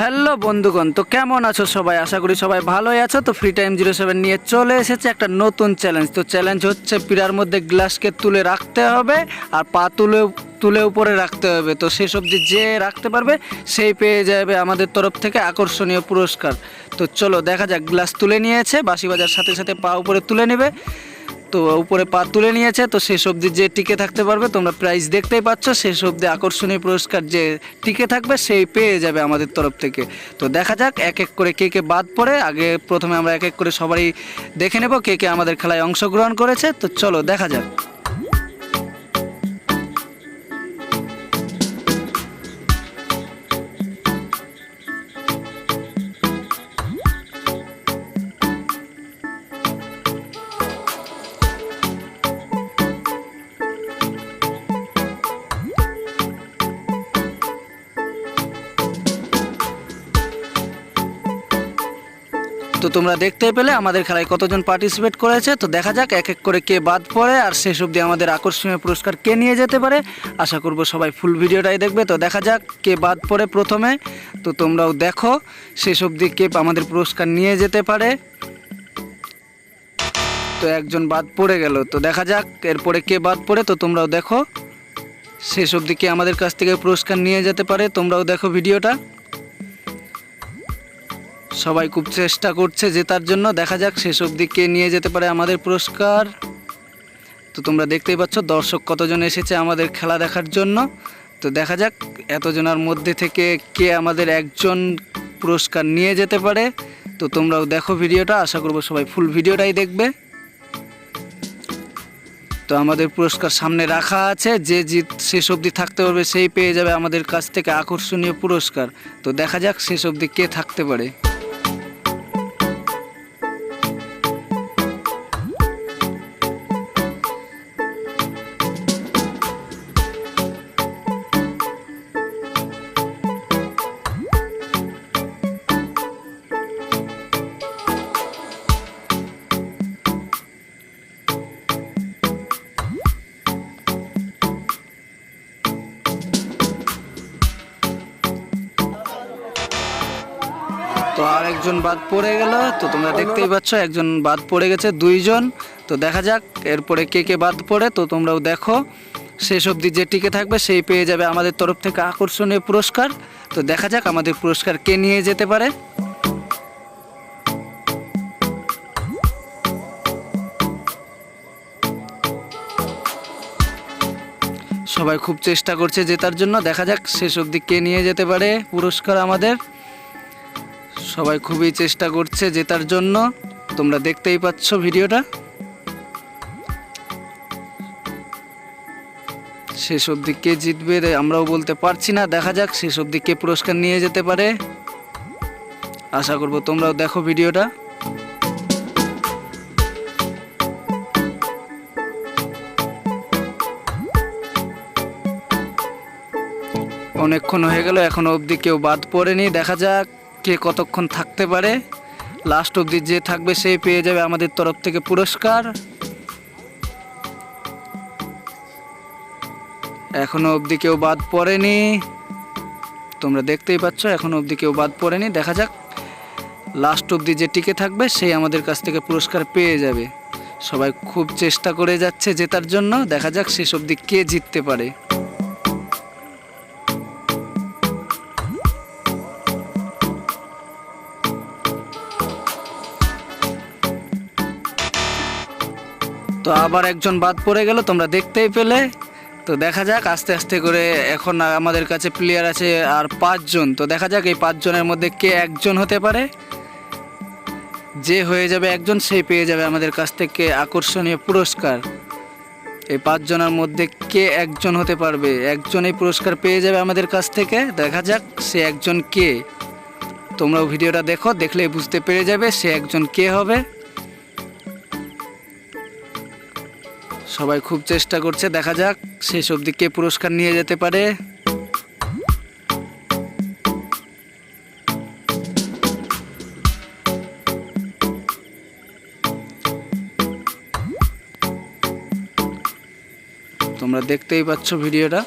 Hello বন্ধুগণ, তো কেমন আছো সবাই? আশা করি সবাই ভালোই আছো। তো ফ্রি টাইম জিরো সেভেন নিয়ে চলে এসেছে একটা নতুন চ্যালেঞ্জ তো চ্যালেঞ্জ হচ্ছে পিড়ার মধ্যে গ্লাসকে তুলে রাখতে হবে আর পা তুলে তুলে উপরে রাখতে হবে। তো সেই সবজি যে রাখতে পারবে, সেই পেয়ে যাবে আমাদের তরফ থেকে আকর্ষণীয় পুরস্কার। তো চলো দেখা যাক গ্লাস তুলে নিয়েছে বাসি বাজার সাথে সাথে পা উপরে তুলে নেবে। তো উপরে পা তুলে নিয়েছে, তো শেষ অবধি যে টিকে থাকতে পারবে, তোমরা প্রাইজ দেখতেই পাচ্ছ, শেষ অবধি আকর্ষণীয় পুরস্কার যে টিকে থাকবে, সেই পেয়ে যাবে আমাদের তরফ থেকে। তো দেখা যাক, এক এক করে কে কে বাদ পড়ে, আগে প্রথমে আমরা এক এক করে সবারই দেখে নেব কে কে আমাদের খেলায় অংশগ্রহণ করেছে, তো চলো দেখা যাক। তো তোমরা দেখতে পেলে, আমাদের খেলায় কতজন পার্টিসিপেট করেছে। তো দেখা যাক এক এক করে কে বাদ পড়ে, আর শেষ অবধি আমাদের আকর্ষণীয় পুরস্কার কে নিয়ে যেতে পারে। আশা করব সবাই ফুল ভিডিওটাই দেখবে। তো দেখা যাক কে বাদ পড়ে প্রথমে। তো তোমরাও দেখো, শেষ অবধি কে আমাদের পুরস্কার নিয়ে যেতে পারে। তো একজন বাদ পড়ে গেল। তো দেখা যাক এরপরে কে বাদ পড়ে। তো তোমরাও দেখো, শেষ অবধি কে আমাদের কাছ থেকে পুরস্কার নিয়ে যেতে পারে। তোমরাও দেখো ভিডিওটা। সবাই খুব চেষ্টা করছে জেতার জন্য। দেখা যাক, শেষ অবধি কে নিয়ে যেতে পারে আমাদের পুরস্কার। তো তোমরা দেখতেই পাচ্ছ, দর্শক কতজন এসেছে আমাদের খেলা দেখার জন্য। তো দেখা যাক, এতজনের মধ্যে থেকে কে আমাদের একজন পুরস্কার নিয়ে যেতে পারে। তো তোমরাও দেখো ভিডিওটা, আশা করব সবাই ফুল ভিডিওটাই দেখবে। তো আমাদের পুরস্কার সামনে রাখা আছে, যে জিত শেষ অবধি থাকতে পারবে সেই পেয়ে যাবে আমাদের কাছ থেকে আকর্ষণীয় পুরস্কার। তো দেখা যাক শেষ অবধি কে থাকতে পারে। তো আর একজন বাদ পড়ে গেল। তো তোমরা দেখতেই পাচ্ছ একজন বাদ পড়ে গেছে দুইজন। তো দেখা যাক এরপরে কে কে বাদ পড়ে। তো তোমরাও দেখো শেষ অবধি যে টিকে থাকবে সেই পেয়ে যাবে আমাদের তরফ থেকে আকর্ষণীয় পুরস্কার। তো দেখা যাক আমাদের পুরস্কার কে নিয়ে যেতে পারে। সবাই খুব চেষ্টা করছে জেতার জন্য। দেখা যাক শেষ অবধি কে নিয়ে যেতে পারে পুরস্কার আমাদের। সবাই খুবই চেষ্টা করছে জেতার জন্য। তোমরা দেখতেই পাচ্ছ ভিডিওটা। শেষ অবধি কে জিতবে আমরাও বলতে পারছি না। দেখা যাক, শেষ অবধি কে পুরস্কার নিয়ে যেতে পারে। আশা করব তোমরাও দেখো ভিডিওটা। অনেকক্ষণ হয়ে গেল, এখনও অবধি কেউ বাদ পড়েনি। দেখা যাক। কে কতক্ষণ থাকতে পারে? লাস্ট অবধি যে থাকবে সেই পেয়ে যাবে আমাদের তরফ থেকে পুরস্কার। এখনও অবধি কেউ বাদ পড়েনি। তোমরা দেখতেই পাচ্ছ, এখনও অবধি কেউ বাদ পড়েনি। দেখা যাক। লাস্ট অবধি যে টিকে থাকবে সেই আমাদের কাছ থেকে পুরস্কার পেয়ে যাবে। সবাই খুব চেষ্টা করে যাচ্ছে জেতার জন্য। দেখা যাক শেষ অবধি কে জিততে পারে। তো আবার একজন বাদ পড়ে গেল, তোমরা দেখতেই পেলে। তো দেখা যাক, আস্তে আস্তে করে এখন আমাদের কাছে প্লেয়ার আছে আর পাঁচজন। তো দেখা যাক এই পাঁচজনের মধ্যে কে একজন হতে পারে। যে হয়ে যাবে একজন, সেই পেয়ে যাবে আমাদের কাছ থেকে আকর্ষণীয় পুরস্কার। এই পাঁচজনের মধ্যে কে একজন হতে পারবে? একজন এই পুরস্কার পেয়ে যাবে আমাদের কাছ থেকে। দেখা যাক সে একজন কে। তোমরাও ভিডিওটা দেখো, দেখলেই বুঝতে পেরে যাবে সে একজন কে হবে। সবাই খুব চেষ্টা করছে, দেখা যাক, শেষ অবধি কে পুরস্কার নিয়ে যেতে পারে। তোমরা দেখতেই পাচ্ছ ভিডিওটা।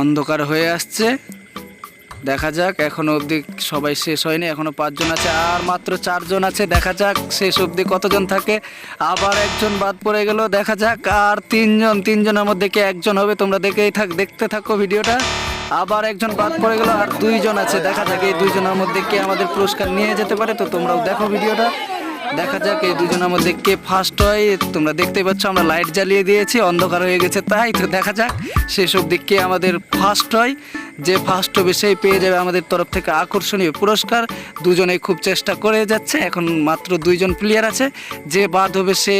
অন্ধকার হয়ে আসছে। দেখা যাক, এখনও অবধি সবাই শেষ হয়নি, এখনও পাঁচজন আছে, আর মাত্র চারজন আছে। দেখা যাক, শেষ অবধি কতজন থাকে। আবার একজন বাদ পড়ে গেল, দেখা যাক, আর তিনজন, তিনজনের মধ্যে কে একজন হবে, তোমরা দেখেই থাক, দেখতে থাকো ভিডিওটা। আবার একজন বাদ পড়ে গেল, আর দুইজন আছে, দেখা যাক এই দুইজনের মধ্যে কে আমাদের পুরস্কার নিয়ে যেতে পারে, তো তোমরাও দেখো ভিডিওটা। দেখা যাক এই দুজনের মধ্যে কে ফার্স্ট হয়, তোমরা দেখতেই পাচ্ছ, আমরা লাইট জ্বালিয়ে দিয়েছি, অন্ধকার হয়ে গেছে, তাই তো দেখা যাক, শেষ অবধি কে আমাদের ফার্স্ট হয়। যে ফার্স্ট হবে সেই পেয়ে যাবে আমাদের তরফ থেকে আকর্ষণীয় পুরস্কার। দুজনে খুব চেষ্টা করে যাচ্ছে, এখন মাত্র দুইজন প্লেয়ার আছে। যে বাদ হবে সে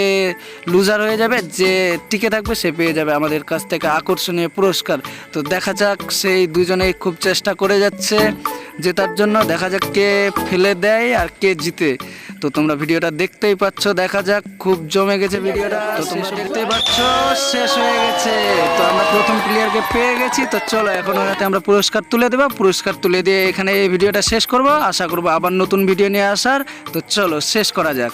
লুজার হয়ে যাবে, যে টিকে থাকবে সে পেয়ে যাবে আমাদের কাছ থেকে আকর্ষণীয় পুরস্কার। তো দেখা যাক, সেই দুজনেই খুব চেষ্টা করে যাচ্ছে। জেতার জন্য দেখা যাক কে ফেলে দেয় আর কে জিতে। তো তোমরা ভিডিওটা দেখতেই পাচ্ছ দেখা যাক খুব জমে গেছে ভিডিওটা। তো তোমরা দেখতেই পাচ্ছ শেষ হয়ে গেছে। তো আমরা প্রথম প্লেয়ারকে পেয়ে গেছি তো চলো এখন ওনাতে আমরা পুরস্কার তুলে দেবো। পুরস্কার তুলে দিয়ে এখানে এই ভিডিওটা শেষ করব। আশা করব আবার নতুন ভিডিও নিয়ে আসার। তো চলো শেষ করা যাক।